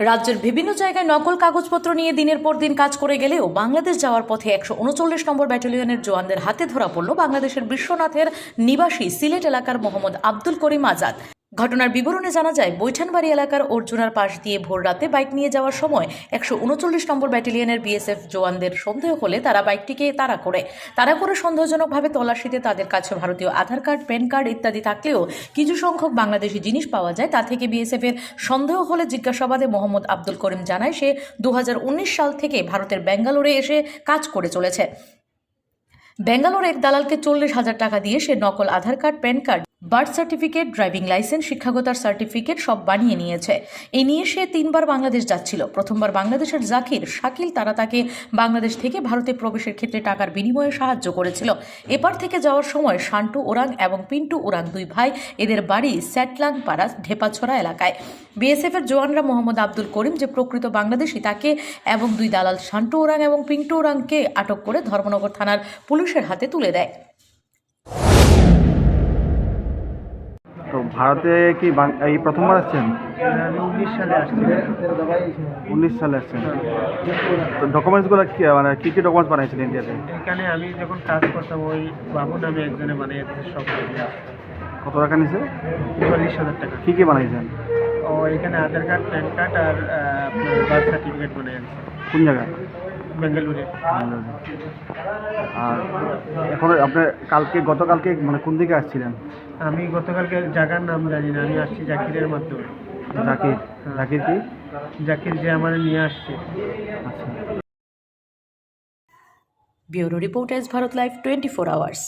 রাজ্যের বিভিন্ন জায়গায় নকল কাগজপত্র নিয়ে দিনের পর দিন কাজ করে গেলেও বাংলাদেশ যাওয়ার পথে একশো উনচল্লিশ নম্বর ব্যাটালিয়নের জওয়ানদের হাতে ধরা পড়ল বাংলাদেশের বিশ্বনাথের নিবাসী সিলেট এলাকার মোহাম্মদ আব্দুল করিম আজাদ। ঘটনার বিবরণে জানা যায়, বৈঠানবাড়ি এলাকার অর্জুনার পাশ দিয়ে ভোর রাতে বাইক নিয়ে যাওয়ার সময় একশো উনচল্লিশ নম্বর ব্যাটালিয়নের বিএসএফ জওয়ানদের সন্দেহ হলে তারা বাইকটিকে তাড়া করে। তাড়া করে সন্দেহজনকভাবে তল্লাশিতে তাদের কাছে ভারতীয় আধার কার্ড, প্যান কার্ড ইত্যাদি থাকলেও কিছু সংখ্যক বাংলাদেশি জিনিস পাওয়া যায়। তা থেকে বিএসএফের সন্দেহ হলে জিজ্ঞাসাবাদে মোহাম্মদ আব্দুল করিম জানায়, সে দু হাজার উনিশ সাল থেকে ভারতের ব্যাঙ্গালোরে এসে কাজ করে চলেছে। ব্যাঙ্গালোর এক দালালকে চল্লিশ হাজার টাকা দিয়ে সে নকল Aadhaar card, PAN card birth certificate, driving licence, শিক্ষাগতার certificate সব বানিয়ে নিয়েছে। এ নিয়ে সে তিনবার বাংলাদেশ যাচ্ছিল। প্রথমবার বাংলাদেশের জাকির, শাকিল তারা তাকে বাংলাদেশ থেকে ভারতে প্রবেশের ক্ষেত্রে টাকার বিনিময়ে সাহায্য করেছিল। এপার থেকে যাওয়ার সময় শান্টু ওরাং এবং পিন্টু ওরাং দুই ভাই এদের বাড়ি স্যাটলাং পাড়া ঢেপাছড়া এলাকায়। বিএসএফের জওয়ানরা মোহাম্মদ আব্দুল করিম যে প্রকৃত বাংলাদেশি তাকে এবং দুই দালাল শান্টু ওরাং এবং পিন্টু ওরাংকে আটক করে ধর্মনগর থানার পুলিশের হাতে তুলে দেয়। ভারতে কি এই প্রথমবার আসছেন? আমি উনিশ সালে আসছি। উনিশ সালে আসছেন। তো ডকুমেন্টসগুলো কি মানে কী কী ডকুমেন্টস বানিয়েছিলেন ইন্ডিয়াতে এখানে আমি যখন কাজ করতাম ওই বাবু নামে একজনে বানিয়ে দিয়েছে সব কত টাকা নিছে চুয়াল্লিশ হাজার টাকা। কী কী বানিয়েছেন? ও এখানে আধার কার্ড প্যান কার্ড আর আপনার বার্থ সার্টিফিকেট বানিয়ে আনছে কোন জায়গায়? বেঙ্গালুরে। আর এখন আপনি কালকে গতকালকে মানে কোন দিকে আসছিলেন? আমি গতকালকে জায়গার নাম জানি না আমি আসছি জাকিরের মাধ্যমে। জাকির? জাকির কি? জাকির যে আমার নিয়ে আসছে। আচ্ছা। Bureau report S Bharat live twenty four hours.